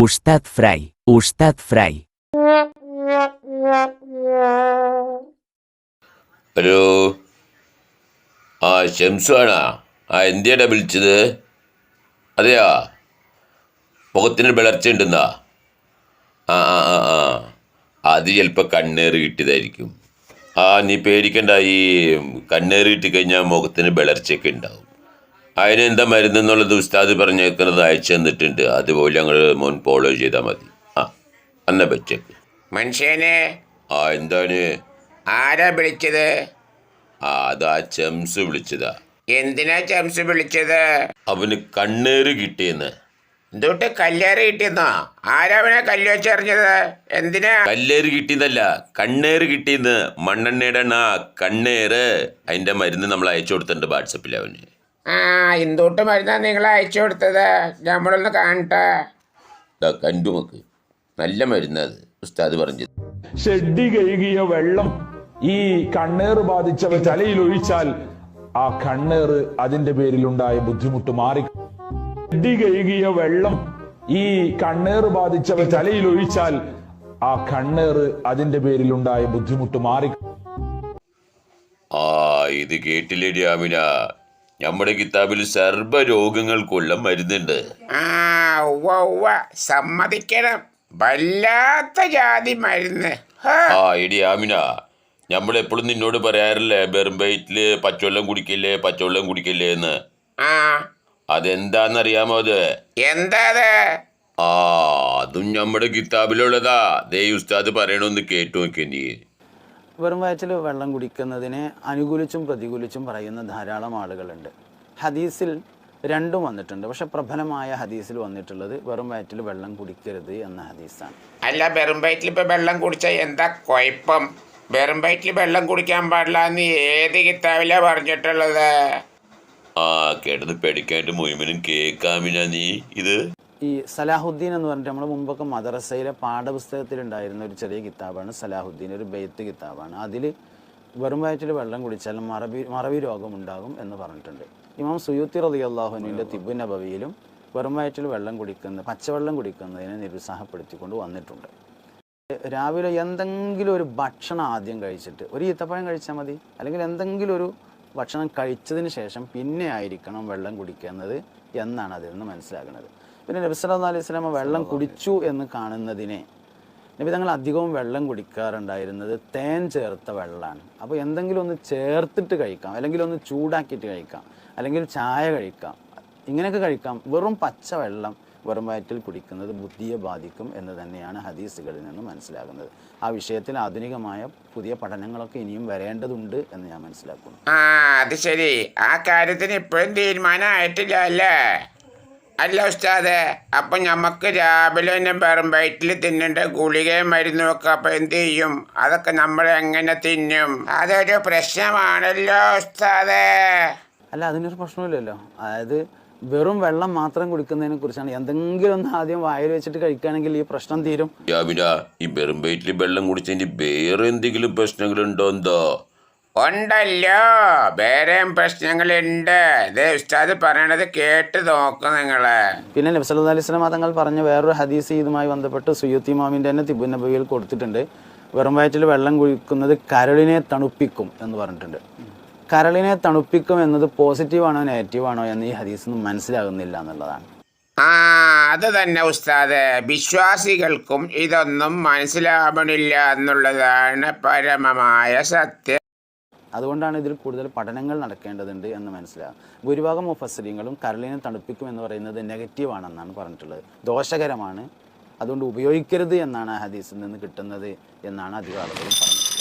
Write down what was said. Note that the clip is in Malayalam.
ഉസ്താദ് ഫ്രൈ ഉസ്താദ് ഫ്രൈ ഹലോ. ആ ഷംസുവാണാ. ആ എന്തിയാടാ വിളിച്ചത്? അതെയാ? മുഖത്തിന് വിളർച്ച ഉണ്ടെന്നാ? ആ ആ ആ ആ. അത് ചിലപ്പോൾ കണ്ണേറ് കിട്ടിയതായിരിക്കും. ആ നീ പേടിക്കണ്ട. ഈ കണ്ണേറ് കിട്ടിക്കഴിഞ്ഞാൽ മുഖത്തിന് വിളർച്ചയൊക്കെ ഉണ്ടാവും. അതിന് എന്താ മരുന്ന് എന്നുള്ളത് ഉസ്താദ് പറഞ്ഞേക്കുന്നത് അയച്ചു തന്നിട്ടുണ്ട്. അതുപോലെ ഞങ്ങൾ മോൻ ഫോളോ ചെയ്താൽ മതി. ആ അന്ന വെച്ചേക്ക് മനുഷ്യനെ. ആ എന്താണ്? ആരാ വിളിച്ചത്? ആ അതാ ചെംസ് വിളിച്ചതാ. എന്തിനാ ചെംസ് വിളിച്ചത്? അവന് കണ്ണേറ് കിട്ടിയെന്ന്. എന്തുകൊണ്ട് കല്ലേറ് കിട്ടിയെന്നോ? ആരാവനെ കല്ല് വെച്ചറിഞ്ഞത്? എന്തിനാ? കല്ലേറ് കിട്ടിയതല്ല കണ്ണേറ് കിട്ടിയെന്ന്. മണ്ണെണ്ണയുടെ എണ്ണ കണ്ണേറ്. അതിന്റെ മരുന്ന് നമ്മൾ അയച്ചു കൊടുത്തിട്ടുണ്ട് വാട്സപ്പിൽ അവന്. ആ എന്തോട്ട് മരുന്നാ നിങ്ങൾ അയച്ചു കൊടുത്തത്. നമ്മളൊന്ന് കാണട്ടെ. കണ്ടു നോക്ക്. നല്ല മരുന്നത് ഉസ്താദ് പറഞ്ഞത്. ഷെഡി കഴുകിയ വെള്ളം ഈ കണ്ണേർ ബാധിച്ചവ തലയിൽ ഒഴിച്ചാൽ ആ കണ്ണേർ അതിന്റെ പേരിലുണ്ടായ ബുദ്ധിമുട്ട് മാറി. ഷെഡി കഴുകിയ വെള്ളം ഈ കണ്ണേർ ബാധിച്ചവ തലയിൽ ഒഴിച്ചാൽ ആ കണ്ണേർ അതിന്റെ പേരിലുണ്ടായ ബുദ്ധിമുട്ട് മാറി. ആ ഇത് കേട്ടില്ലേ ആമിന നമ്മുടെ കിതാബിൽ സർവ രോഗങ്ങൾക്കുള്ള മരുന്നുണ്ട് ആ ഉവ്വ ഉവ്വ. സമ്മതിക്കണം. വല്ലാത്ത ജാതി മരുന്ന്. ഹാ. ആ എടി ആമിന നമ്മളെപ്പോഴും നിന്നോട് പറയാറില്ലേ വെറും വയറ്റിൽ പച്ചവെള്ളം കുടിക്കില്ലേ പച്ചവെള്ളം കുടിക്കില്ലേ എന്ന്? ആ. അതെന്താന്നറിയാമോ അത്? എന്താ അത് ആ അതും നമ്മുടെ കിതാബിലുള്ളതാ. ദേ ഉസ്താദ് പറയണമെന്ന് കേട്ടു നോക്കിയ നീ. വെറും വയറ്റിൽ വെള്ളം കുടിക്കുന്നതിനെ അനുകൂലിച്ചും പ്രതികൂലിച്ചും പറയുന്ന ധാരാളം ആളുകളുണ്ട്. ഹദീസിൽ രണ്ടും വന്നിട്ടുണ്ട്. പക്ഷെ പ്രബലമായ ഹദീസിൽ വന്നിട്ടുള്ളത് വെറും വയറ്റിൽ വെള്ളം കുടിക്കരുത് എന്ന ഹദീസാണ്. അല്ല വെറും വയറ്റിൽ ഇപ്പൊ വെള്ളം കുടിച്ചാൽ എന്താ കുഴപ്പം? വെറും വയറ്റിൽ വെള്ളം കുടിക്കാൻ പാടില്ല എന്ന് ഏത് കിതാബിലാ പറഞ്ഞിട്ടുള്ളത്? ആ കേട്ടത് പേടിക്കാണ്ട് മുഴുവനും കേൾക്കാമില്ല നീ ഇത്. ഈ സലാഹുദ്ദീൻ എന്ന് പറഞ്ഞിട്ട് നമ്മൾ മുമ്പൊക്കെ മദ്രസയിലെ പാഠപുസ്തകത്തിലുണ്ടായിരുന്ന ഒരു ചെറിയ കിതാബാണ് സലാഹുദ്ദീൻ ഒരു ബെയ്ത്ത് കിതാബാണ്. അതിൽ വെറും വയറ്റിൽ വെള്ളം കുടിച്ചാൽ മറവി മറവി രോഗമുണ്ടാകും എന്ന് പറഞ്ഞിട്ടുണ്ട്. ഇമാം സുയൂത്തി റതി അള്ളാഹുവിന്റെ തിബു നബവിയിലും വെറും വയറ്റിൽ വെള്ളം കുടിക്കുന്ന പച്ചവെള്ളം കുടിക്കുന്നതിനെ നിരുത്സാഹപ്പെടുത്തിക്കൊണ്ട് വന്നിട്ടുണ്ട്. രാവിലെ എന്തെങ്കിലും ഒരു ഭക്ഷണം ആദ്യം കഴിച്ചിട്ട് ഒരു ഈത്തപ്പഴം കഴിച്ചാൽ മതി. അല്ലെങ്കിൽ എന്തെങ്കിലും ഒരു ഭക്ഷണം കഴിച്ചതിന് ശേഷം പിന്നെ ആയിരിക്കണം വെള്ളം കുടിക്കുന്നത് എന്നാണ് അതിൽ നിന്ന് മനസ്സിലാക്കുന്നത് പിന്നെ നബി സല്ലാ അലൈഹി സ്വലാമ വെള്ളം കുടിച്ചു എന്ന് കാണുന്നതിനെ നബി തങ്ങൾ അധികവും വെള്ളം കുടിക്കാറുണ്ടായിരുന്നത് തേൻ ചേർത്ത വെള്ളമാണ് അപ്പോൾ എന്തെങ്കിലും ഒന്ന് ചേർത്തിട്ട് കഴിക്കാം അല്ലെങ്കിൽ ഒന്ന് ചൂടാക്കിയിട്ട് കഴിക്കാം അല്ലെങ്കിൽ ചായ കഴിക്കാം ഇങ്ങനെയൊക്കെ കഴിക്കാം. വെറും പച്ച വെള്ളം വെറും വയറ്റിൽ കുടിക്കുന്നത് ബുദ്ധിയെ ബാധിക്കും എന്ന് തന്നെയാണ് ഹദീസുകളിൽ നിന്ന് മനസ്സിലാകുന്നത്. ആ വിഷയത്തിൽ ആധുനികമായ പുതിയ പഠനങ്ങളൊക്കെ ഇനിയും വരേണ്ടതുണ്ട് എന്ന് ഞാൻ മനസ്സിലാക്കുന്നു. ആ അത് ശരി. ആ കാര്യത്തിന് ഇപ്പോഴും തീരുമാനമായിട്ടില്ല അല്ലേ അല്ല ഉസ്താദെ അപ്പൊ നമുക്ക് രാവിലെ തന്നെ വെറും വയറ്റിൽ തിന്നേണ്ട ഗുളികയും മരുന്നും ഒക്കെ അപ്പൊ എന്ത് ചെയ്യും? അതൊക്കെ നമ്മൾ എങ്ങനെ തിന്നും? അതൊരു പ്രശ്നമാണല്ലോ ഉസ്താദെ. അല്ല അതിനൊരു പ്രശ്നമില്ലല്ലോ അതായത് വെറും വെള്ളം മാത്രം കുടിക്കുന്നതിനെ കുറിച്ചാണ്. എന്തെങ്കിലും ഒന്ന് ആദ്യം വായിൽ വെച്ചിട്ട് കഴിക്കുകയാണെങ്കിൽ ഈ പ്രശ്നം തീരും. ഈ വെറും വയറ്റിൽ വെള്ളം കുടിച്ചതിന് വേറെ എന്തെങ്കിലും പ്രശ്നങ്ങളുണ്ടോ എന്തോ? ഉണ്ടല്ലോ. വേറെയും പ്രശ്നങ്ങളുണ്ട്. ഇത് ഉസ്താദ് പറയണത് കേട്ട് നോക്കും നിങ്ങൾ. പിന്നെ നബി സല്ലല്ലാഹു അലൈഹി വസല്ലം തങ്ങൾ പറഞ്ഞ വേറൊരു ഹദീസ് ഇതുമായി ബന്ധപ്പെട്ട് സുയ്യത്തി മാമിന്റെ തന്നെ തിബു നബിയിൽ കൊടുത്തിട്ടുണ്ട്. വെറും വയറ്റിൽ വെള്ളം കുഴിക്കുന്നത് കരളിനെ തണുപ്പിക്കും എന്ന് പറഞ്ഞിട്ടുണ്ട്. കരളിനെ തണുപ്പിക്കും എന്നത് പോസിറ്റീവാണോ നെഗറ്റീവാണോ എന്ന് ഈ ഹദീസ് ഒന്നും മനസ്സിലാകുന്നില്ല എന്നുള്ളതാണ്. ആ അത് തന്നെ ഉസ്താദ്. വിശ്വാസികൾക്കും ഇതൊന്നും മനസ്സിലാവണില്ല എന്നുള്ളതാണ് പരമമായ സത്യം. അതുകൊണ്ടാണ് ഇതിൽ കൂടുതൽ പഠനങ്ങൾ നടക്കേണ്ടതുണ്ട് എന്ന് മനസ്സിലാകും ഭൂരിഭാഗം മുഫസരിങ്ങളും കരളിനെ തണുപ്പിക്കും എന്ന് പറയുന്നത് നെഗറ്റീവാണെന്നാണ് പറഞ്ഞിട്ടുള്ളത്. ദോഷകരമാണ്. അതുകൊണ്ട് ഉപയോഗിക്കരുത് എന്നാണ് ഹദീസിൽ നിന്ന് കിട്ടുന്നത് എന്നാണ് അധികം ആളുകളും പറഞ്ഞത്